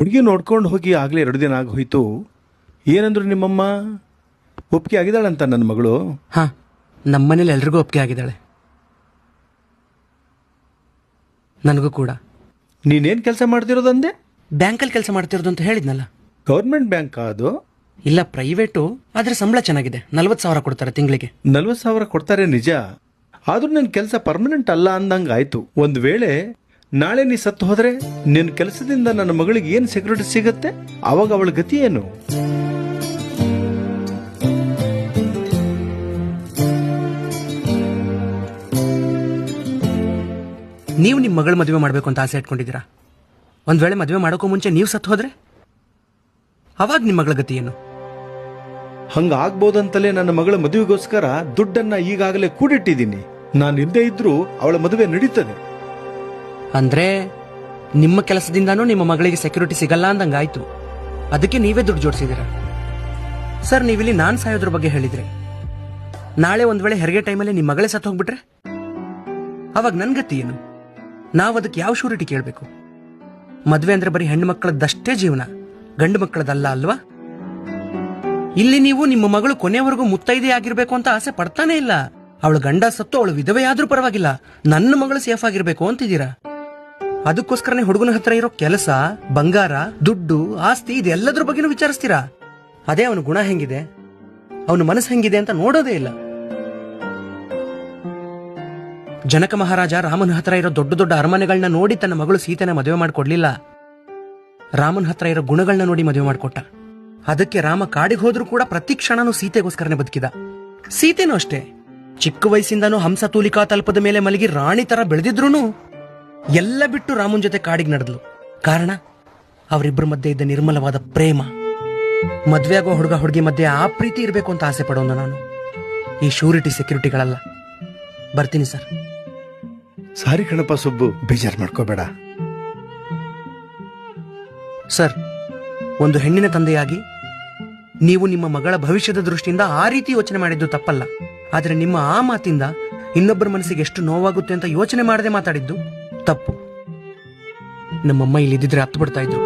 ಹುಡುಗಿ ನೋಡ್ಕೊಂಡು ಹೋಗಿ ಆಗಲೇ ಎರಡು ದಿನ ಆಗೋಯ್ತು. ಹೋಯ್ತು ಏನಂದ್ರು ನಿಮ್ಮಮ್ಮ? ಒಪ್ಪಿಗೆ ಆಗಿದ್ದಾಳಂತ ನನ್ನ ಮಗಳು? ಹಾ ನಮ್ಮನೇಲಿ ಎಲ್ರಿಗೂ ಒಪ್ಪಿಗೆ ಆಗಿದ್ದಾಳೆ. ನನಗೂ ಕೂಡ. ನೀನೇನು ಕೆಲಸ ಮಾಡ್ತಿರೋದಂದೆ ಬ್ಯಾಂಕಲ್ಲಿ ಕೆಲಸ ಮಾಡ್ತಿರೋದು ಅಂತ ಹೇಳಿದ್ನಲ್ಲ. ಗೌರ್ಮೆಂಟ್ ಬ್ಯಾಂಕ್ ಅದು? ಇಲ್ಲ ಪ್ರೈವೇಟು. ಆದರೆ ಸಂಬಳ ಚೆನ್ನಾಗಿದೆ. ನಲ್ವತ್ತು ಸಾವಿರ ಕೊಡ್ತಾರೆ ತಿಂಗಳಿಗೆ. ನಲ್ವತ್ತು ಸಾವಿರ ಕೊಡ್ತಾರೆ ನಿಜ. ಆದ್ರೂ ನನ್ನ ಕೆಲಸ ಪರ್ಮನೆಂಟ್ ಅಲ್ಲ ಅಂದಂಗೆ ಆಯಿತು ಒಂದು ವೇಳೆ ನಾಳೆ ನೀ ಸತ್ತು ಹೋದ್ರೆ ನಿನ್ನ ಕೆಲಸದಿಂದ ನನ್ನ ಮಗಳಿಗೆ ಏನು ಸೆಕ್ಯೂರಿಟಿ ಸಿಗುತ್ತೆ? ಅವಾಗ ಅವಳ ಗತಿ ಏನು? ನೀವು ನಿಮ್ಮ ಮಗಳ ಮದುವೆ ಮಾಡಬೇಕು ಅಂತ ಆಸೆ ಇಟ್ಕೊಂಡಿದ್ದೀರಾ? ಒಂದ್ ವೇಳೆ ಮದುವೆ ಮಾಡೋಕ್ಕೂ ಮುಂಚೆ ನೀವು ಸತ್ತು ಹೋದ್ರೆ? ಅವಾಗ ನಿಮ್ಮ ಮಗಳ ಗತಿ ಏನು? ಹಂಗ ಆಗ್ಬೋದಂತಲೇ ನನ್ನ ಮಗಳ ಮದುವೆಗೋಸ್ಕರ ದುಡ್ಡನ್ನ ಈಗಾಗಲೇ ಕೂಡಿಟ್ಟಿದ್ದೀನಿ. ನಾನು ಇಲ್ಲದೆ ಇದ್ರೂ ಅವಳ ಮದುವೆ ನಡೀತದೆ. ಅಂದ್ರೆ ನಿಮ್ಮ ಕೆಲಸದಿಂದನೂ ನಿಮ್ಮ ಮಗಳಿಗೆ ಸೆಕ್ಯೂರಿಟಿ ಸಿಗಲ್ಲ ಅಂದಂಗಾಯ್ತು. ಅದಕ್ಕೆ ನೀವೇ ದುಡ್ಡು ಜೋಡಿಸಿದೀರ ಸರ್, ನೀವಿಲ್ಲಿ ನಾನ್ ಸಾಯೋದ್ರ ಬಗ್ಗೆ ಹೇಳಿದ್ರೆ. ನಾಳೆ ಒಂದ್ ವೇಳೆ ಹೆರಿಗೆ ಟೈಮಲ್ಲಿ ನಿಮ್ಮ ಮಗಳೇ ಸತ್ತು ಹೋಗ್ಬಿಟ್ರೆ? ಅವಾಗ ನನ್ ಗತಿ ಏನು? ನಾವು ಅದಕ್ಕೆ ಯಾವ ಶೂರಿಟಿ ಕೇಳಬೇಕು? ಮದುವೆ ಅಂದ್ರೆ ಬರೀ ಹೆಣ್ಣು ಮಕ್ಕಳದ್ದಷ್ಟೇ ಜೀವನ. ಗಂಡು ಮಕ್ಕಳದಲ್ಲ ಅಲ್ವಾ? ಇಲ್ಲಿ ನೀವು ನಿಮ್ಮ ಮಗಳು ಕೊನೆವರೆಗೂ ಮುತ್ತೈದೆ ಆಗಿರ್ಬೇಕು ಅಂತ ಆಸೆ ಪಡ್ತಾನೆ ಇಲ್ಲ. ಅವಳು ಗಂಡ ಸತ್ತು ಅವಳು ವಿಧವೆ ಆದ್ರೂ ಪರವಾಗಿಲ್ಲ. ನನ್ನ ಮಗಳು ಸೇಫ್ ಆಗಿರ್ಬೇಕು ಅಂತಿದ್ದೀರಾ? ಅದಕ್ಕೋಸ್ಕರನೇ ಹುಡುಗನ ಹತ್ರ ಇರೋ ಕೆಲಸ, ಬಂಗಾರ, ದುಡ್ಡು, ಆಸ್ತಿ ಇದೆಲ್ಲದ್ರ ಬಗ್ಗೆನೂ ವಿಚಾರಿಸ್ತೀರಾ? ಅದೇ ಅವನ ಗುಣ ಹೆಂಗಿದೆ? ಅವನ ಮನಸ್ಸು ಹೆಂಗಿದೆ ಅಂತ ನೋಡೋದೇ ಇಲ್ಲ. ಜನಕ ಮಹಾರಾಜ ರಾಮನ ಹತ್ರ ಇರೋ ದೊಡ್ಡ ದೊಡ್ಡ ಅರಮನೆಗಳನ್ನ ನೋಡಿ ತನ್ನ ಮಗಳು ಸೀತೆನ ಮದುವೆ ಮಾಡಿಕೊಡ್ಲಿಲ್ಲ. ರಾಮನ ಹತ್ರ ಇರೋ ಗುಣಗಳನ್ನ ನೋಡಿ ಮದುವೆ ಮಾಡಿಕೊಟ್ಟ. ಅದಕ್ಕೆ ರಾಮ ಕಾಡಿಗೆ ಹೋದ್ರೂ ಕೂಡ ಪ್ರತಿ ಕ್ಷಣನೂ ಸೀತೆಗೋಸ್ಕರನೇ ಬದುಕಿದ. ಸೀತೆನೂ ಅಷ್ಟೇ. ಚಿಕ್ಕ ವಯಸ್ಸಿಂದನೂ ಹಂಸ ತೂಲಿಕಾ ತಲ್ಪದ ಮೇಲೆ ಮಲಗಿ ರಾಣಿ ತರ ಬೆಳೆದಿದ್ರೂನು ಎಲ್ಲ ಬಿಟ್ಟು ರಾಮನ್ ಜೊತೆ ಕಾಡಿಗೆ ನಡೆದ್ಲು. ಕಾರಣ ಅವರಿಬ್ಬರ ಮಧ್ಯೆ ಇದ್ದ ನಿರ್ಮಲವಾದ ಪ್ರೇಮ. ಮದ್ವೆ ಆಗೋ ಹುಡುಗ ಹುಡುಗಿ ಮಧ್ಯೆ ಆ ಪ್ರೀತಿ ಇರಬೇಕು ಅಂತ ಆಸೆ ಪಡೋನು ನಾನು. ಈ ಶೂರಿಟಿ ಸೆಕ್ಯೂರಿಟಿಗಳಲ್ಲ. ಬರ್ತೀನಿ ಸರ್. ಸಾರಿ ಕಣಪ್ಪ ಸುಬ್ಬು ಬೇಜಾರು ಮಾಡ್ಕೋಬೇಡ. ಸರ್ ಒಂದು ಹೆಣ್ಣಿನ ತಂದೆಯಾಗಿ ನೀವು ನಿಮ್ಮ ಮಗಳ ಭವಿಷ್ಯದ ದೃಷ್ಟಿಯಿಂದ ಆ ರೀತಿ ಯೋಚನೆ ಮಾಡಿದ್ದು ತಪ್ಪಲ್ಲ. ಆದರೆ ನಿಮ್ಮ ಆ ಮಾತಿಂದ ಇನ್ನೊಬ್ಬರ ಮನಸ್ಸಿಗೆ ಎಷ್ಟು ನೋವಾಗುತ್ತೆ ಅಂತ ಯೋಚನೆ ಮಾಡದೆ ಮಾತಾಡಿದ್ದು ತಪ್ಪು. ನಮ್ಮಮ್ಮ ಇಲ್ಲಿ ಇದ್ದಿದ್ರೆ ಹತ್ತು ಬಿಡ್ತಾ ಇದ್ರು.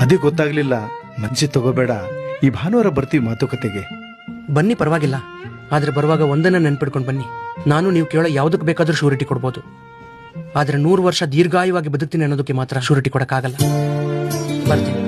ಅದೇ ಗೊತ್ತಾಗ್ಲಿಲ್ಲ. ಮನ್ಸಿ ತಗೋಬೇಡ. ಈ ಭಾನುವಾರ ಬರ್ತೀವಿ ಮಾತುಕತೆಗೆ. ಬನ್ನಿ ಪರವಾಗಿಲ್ಲ. ಆದ್ರೆ ಬರುವಾಗ ಒಂದನ್ನ ನೆನ್ಪಿಡ್ಕೊಂಡು ಬನ್ನಿ. ನಾನು ನೀವು ಕೇಳೋ ಯಾವುದಕ್ಕೆ ಬೇಕಾದ್ರೂ ಶೂರಿಟಿ ಕೊಡ್ಬೋದು. ಆದ್ರೆ ನೂರು ವರ್ಷ ದೀರ್ಘಾಯುವಾಗಿ ಬದುಕ್ತೀನಿ ಅನ್ನೋದಕ್ಕೆ ಮಾತ್ರ ಶೂರಿಟಿ ಕೊಡಕ್ಕಾಗಲ್ಲ. ಬರ್ತೀನಿ.